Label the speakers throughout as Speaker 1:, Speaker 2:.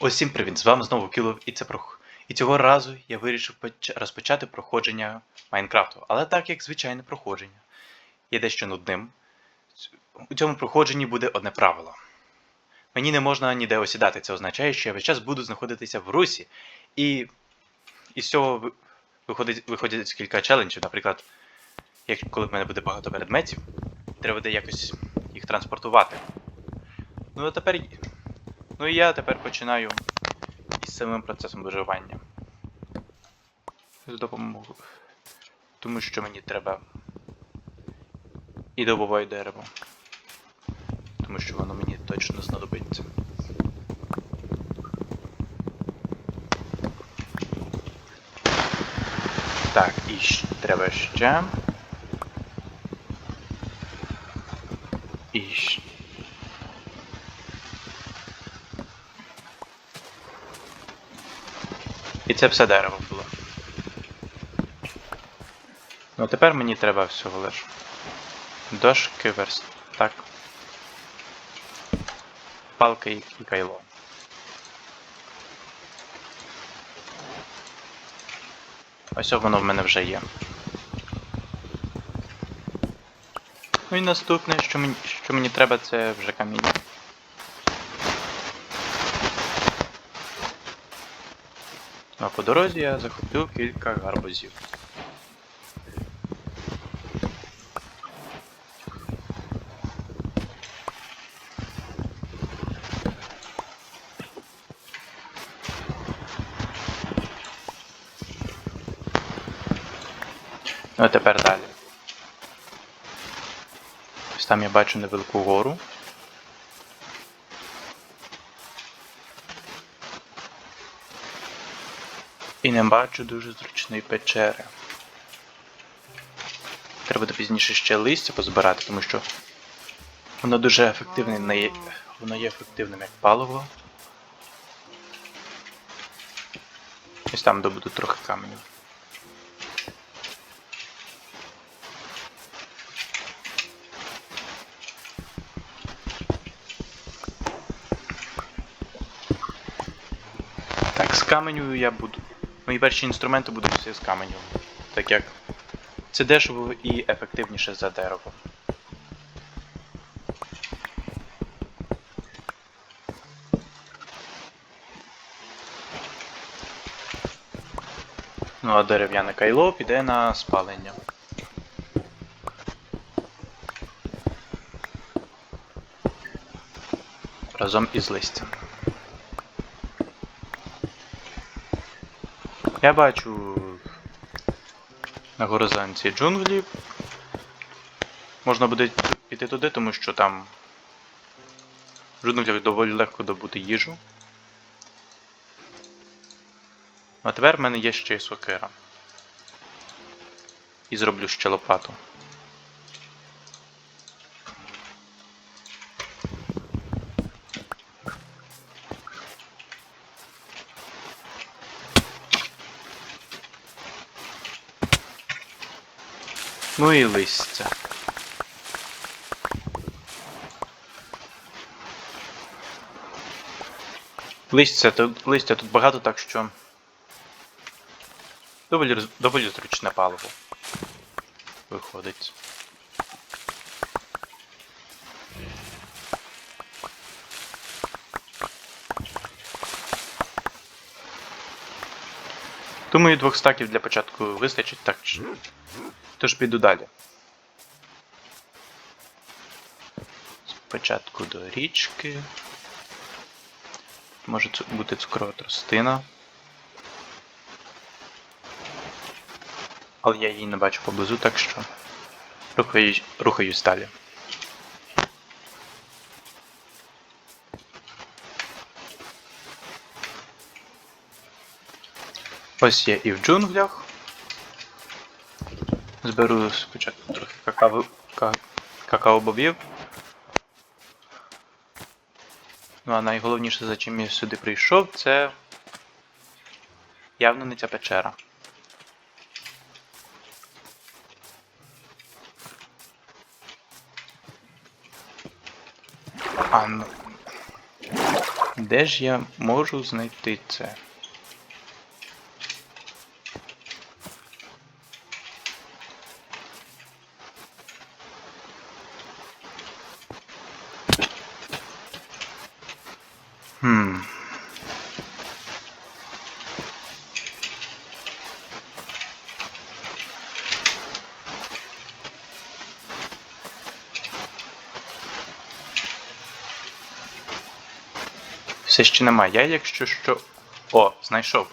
Speaker 1: Усім привіт! З вами знову Кілов і це прох. І цього разу я вирішив розпочати проходження Майнкрафту, але так як звичайне проходження. Є дещо нудним. У цьому проходженні буде одне правило. Мені не можна ніде осідати. Це означає, що я весь час буду знаходитися в русі. І із цього ви- виходить, кілька челенджів. Наприклад, як коли в мене буде багато предметів, треба буде якось їх транспортувати. Ну а тепер. Ну і я тепер починаю із самим процесом виживання. З допомогою. Тому що мені треба і добуваю дерево. Тому що воно мені точно знадобиться. Так, і треба ще. І щ- І це все дерево було. Ну тепер мені треба всього лиш. Дошки, верстак. Палка і, і кайло. Ось воно в мене вже є. Ну і наступне, що мені, що мені треба, це вже каміння. А по дорозі я захопив кілька гарбузів. Ну а тепер далі. Ось там я бачу невелику гору. І не бачу дуже зручної печери. Треба буде пізніше ще листя позбирати, тому що воно дуже ефективне, воно є ефективним як паливо. Ось там добуду трохи каменю. Так, з каменю я буду. Мої перші інструменти будуть всі з каменю. Так як це дешево і ефективніше за дерево. Ну а дерев'яне кайло піде на спалення. Разом із листям. Я бачу на горизонті джунглі. Можна буде піти туди, тому що там в джунглях доволі легко добути їжу. А тепер в мене є ще й сокира. І зроблю ще лопату. Ну і листя. Листя тут, листя тут багато, так що. Доволі, доволі зручне паливо. Виходить. Думаю, двох стаків для початку вистачить, так. Тож піду далі. Спочатку до річки. Може бути цукрова тростина. Але я її не бачу поблизу, так що рухаюсь, рухаюсь далі. Ось я і в джунглях. Зберу спочатку трохи какао, ка, какао-бобів. Ну а найголовніше, за чим я сюди прийшов, це явно не ця печера. А ну. Де ж я можу знайти це? Все ще немає. Я, якщо що. О, знайшов.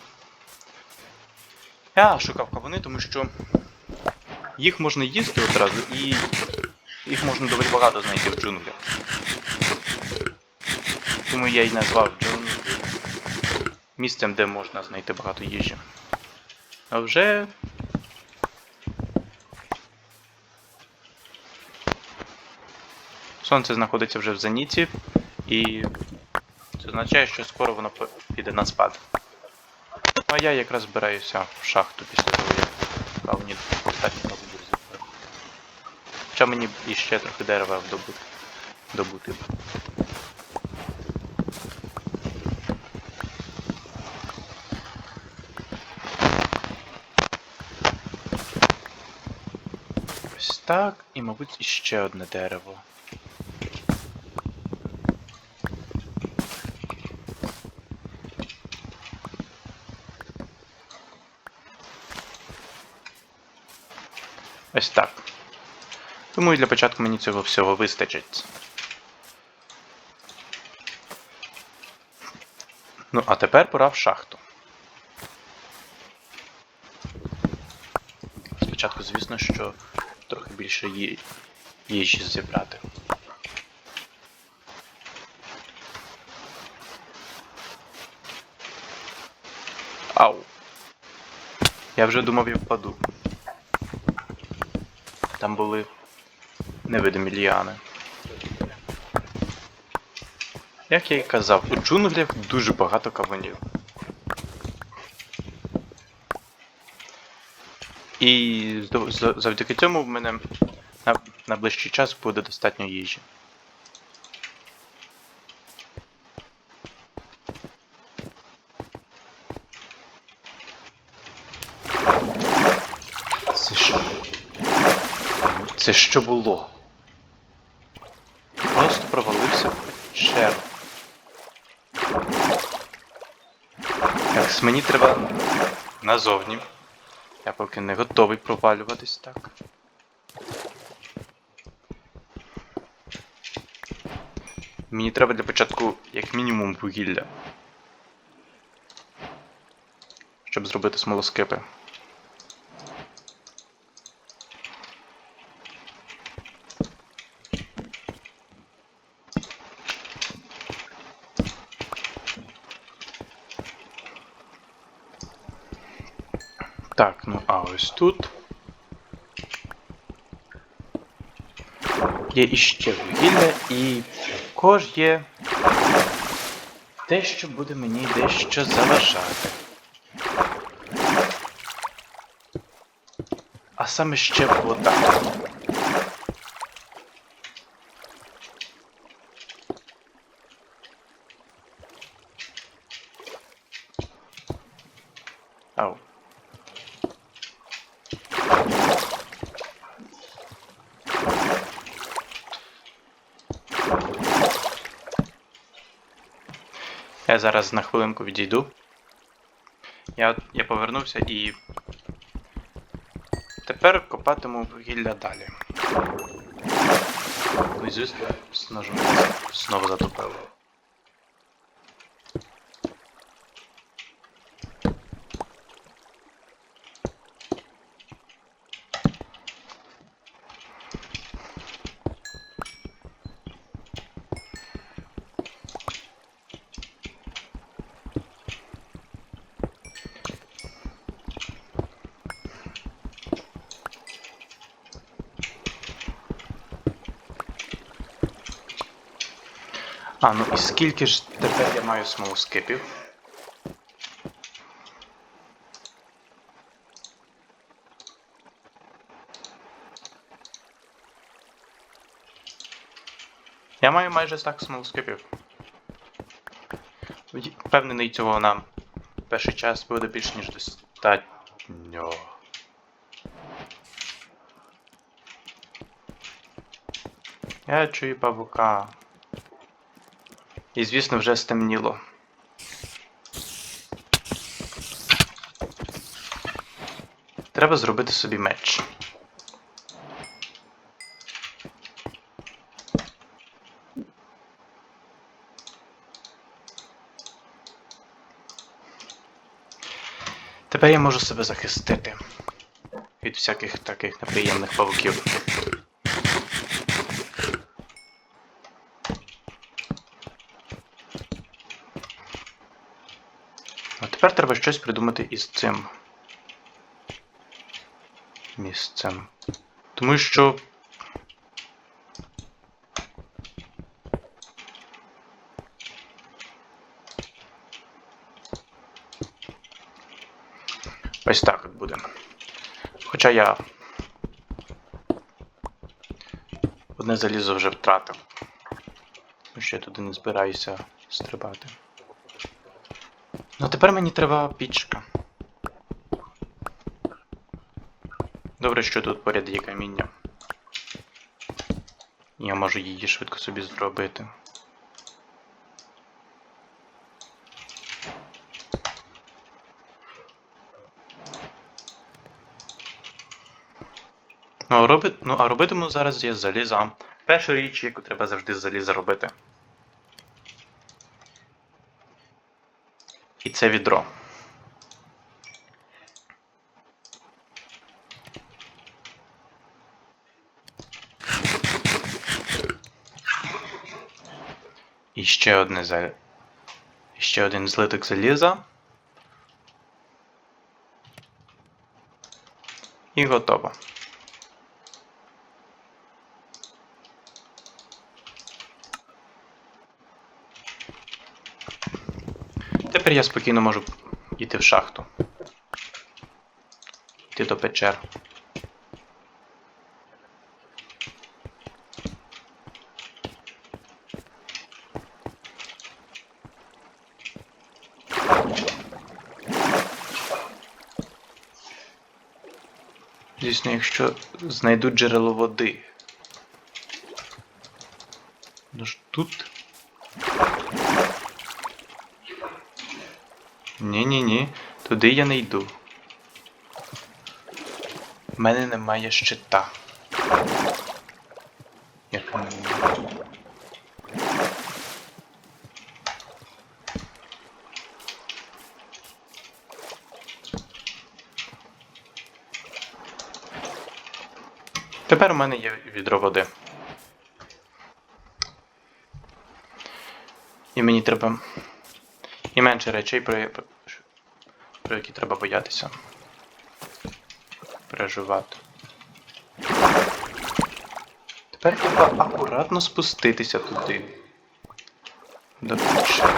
Speaker 1: Я шукав кавуни, тому що їх можна їсти одразу і їх можна доволі багато знайти в джунглях. Тому я й назвав джунглі місцем, де можна знайти багато їжі. А вже. Сонце знаходиться вже в зеніті, і означає, що скоро воно піде на спад. А я якраз збираюся в шахту після того, як кавні достатньо много зробив. Хоча мені іще трохи дерева добути. добути. Ось так, і, мабуть, іще одне дерево. Ось так. Тому для початку мені цього всього вистачить. Ну, а тепер пора в шахту. Спочатку, звісно, що трохи більше ї... їжі зібрати. Ау. Я вже думав, я впаду. Там були невидимі ліани. Як я і казав, у джунглях дуже багато кавунів. І завдяки цьому в мене на, на ближчий час буде достатньо їжі. Це що? Це що було? Просто провалився в печеру. Так, мені треба назовні. Я поки не готовий провалюватись так. Мені треба для початку як мінімум вугілля. Щоб зробити смолоскипи. Так, ну а ось тут. Є іще вугілля і також є те, що буде мені дещо заважати. А саме ще вода. Ау. Я зараз на хвилинку відійду. Я, я повернувся і. Тепер копатиму вугілля далі. Ну і звісно, знову, знову затопило. А, ну і скільки ж тепер я маю смолоскипів? Я маю майже стак смолоскипів. Й- Впевнений, цього нам перший час буде більш ніж достатньо. Я чую павука. І звісно вже стемніло. Треба зробити собі меч. Тепер я можу себе захистити від всяких таких неприємних павуків. А тепер треба щось придумати із цим місцем. Тому що. Ось так от буде. Хоча я одне залізо вже втратив. Тому що я туди не збираюся стрибати. Ну тепер мені треба пічка. Добре, що тут поряд є каміння. Я можу її швидко собі зробити. Ну, а роби... ну, а робитиму зараз я заліза. Перша річ, яку треба завжди заліза робити. І це відро. І ще одне за... ще один злиток заліза. І готово. Тепер я спокійно можу йти в шахту. Йти до печер. Звісно, якщо знайду джерело води. Ну ж тут. Ні-ні-ні, туди я не йду. В мене немає щита. Як не... Тепер у мене є відро води. І мені треба і менше речей, про, про, які треба боятися. Переживати. Тепер треба акуратно спуститися туди. До печери.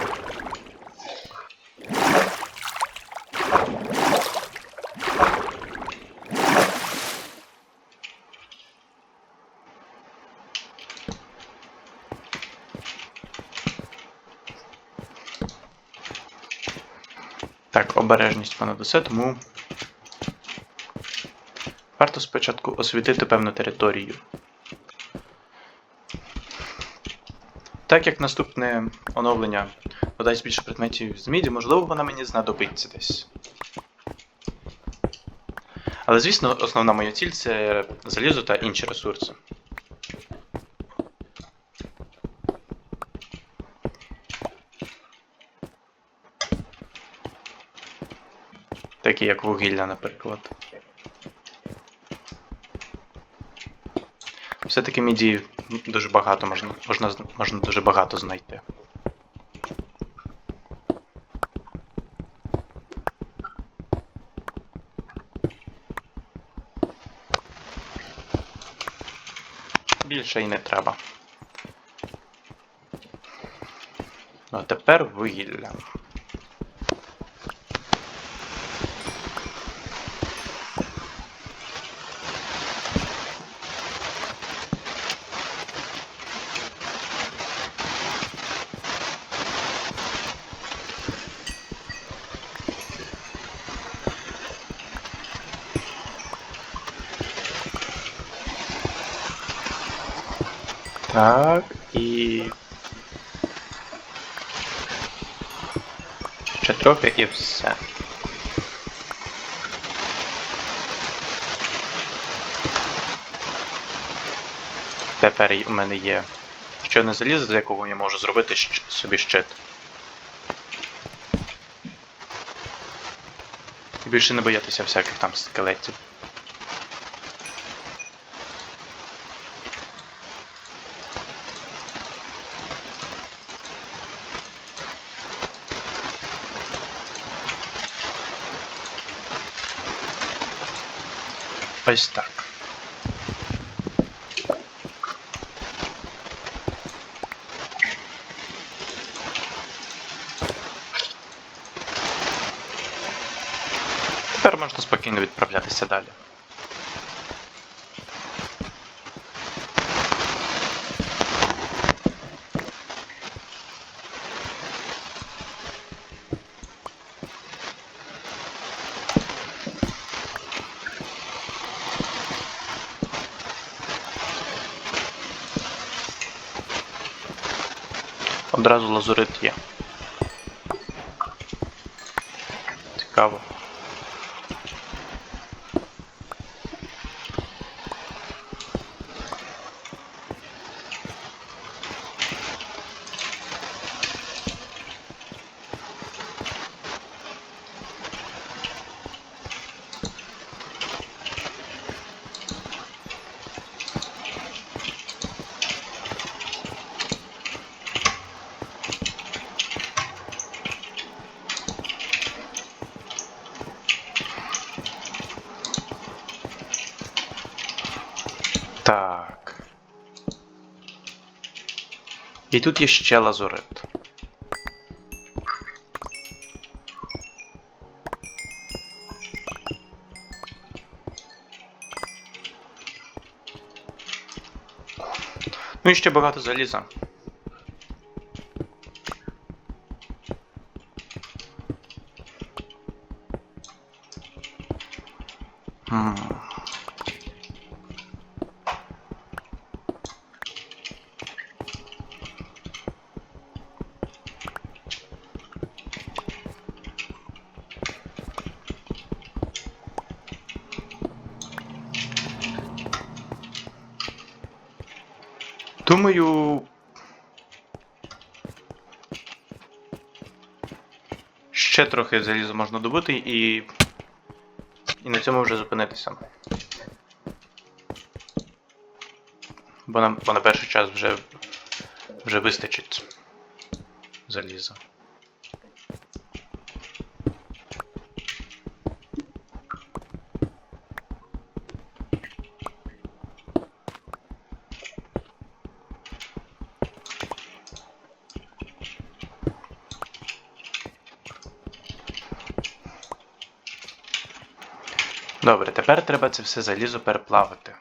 Speaker 1: Так, обережність усе, тому варто спочатку освітити певну територію. Так як наступне оновлення додасть більше предметів з міді, можливо, вона мені знадобиться десь. Але, звісно, основна моя ціль це залізо та інші ресурси. Такі як вугілля, наприклад. Все-таки міді дуже багато можна, можна, можна дуже багато знайти. Більше й не треба. Ну, а тепер вугілля. Так, і. Ще трохи і все. Тепер у мене є ще одне залізо, з якого я можу зробити собі щит. Більше не боятися всяких там скелетів. Ось так. Тепер можна спокійно відправлятися далі. Є. Цікаво. Так. І тут є ще лазурит. Ну і ще багато заліза. Думаю. Ще трохи заліза можна добути і. І на цьому вже зупинитися. Бо на, бо на перший час вже, вже вистачить заліза. Добре, тепер треба це все залізо переплавити.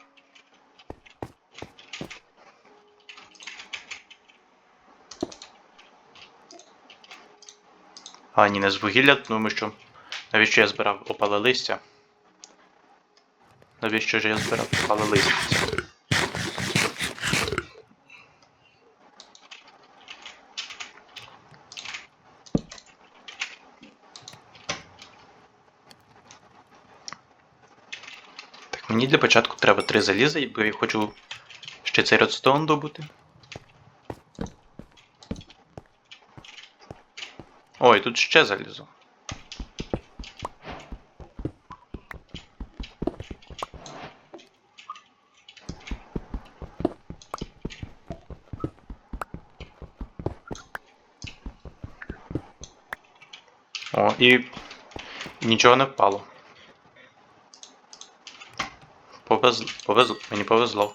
Speaker 1: А ні, не з вугілля, тому що навіщо я збирав опале листя? Навіщо ж я збирав опале листя? Мені для початку треба три заліза, бо я хочу ще цей редстоун добути. Ой, тут ще залізо. О, і і нічого не впало. Повезло, повезло, мені повезло.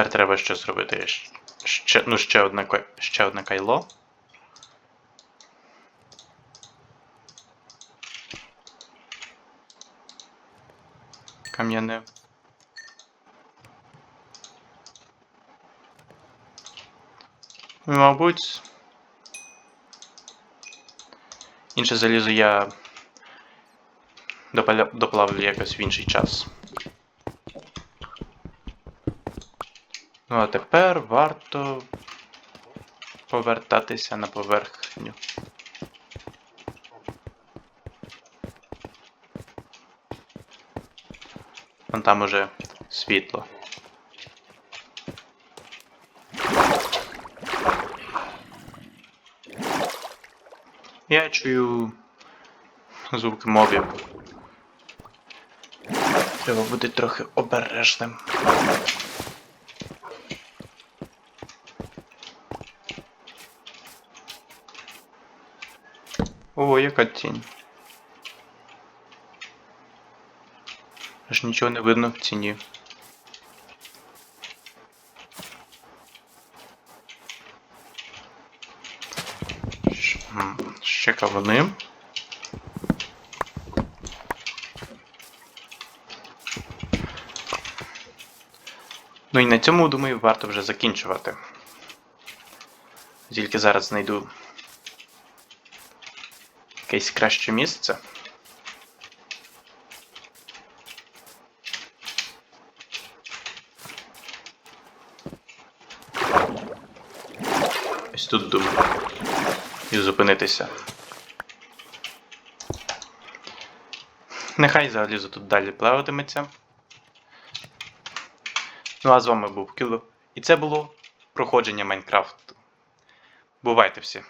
Speaker 1: Тепер треба що зробити? Ще, ну, ще одне, ще одне кайло. Кам'яне. Мабуть. Інше залізо я доплавлю якось в інший час. Ну а тепер варто повертатися на поверхню. Вон там уже світло. Я чую звуки мобів. Треба бути трохи обережним. О, яка тінь. Аж нічого не видно в м, Ще кавуни. Ну і на цьому, думаю, варто вже закінчувати. Тільки зараз знайду якесь краще місце. Ось тут думаю. І зупинитися. Нехай залізу тут далі плаватиметься. Ну а з вами був Кіло. І це було проходження Майнкрафту. Бувайте всі!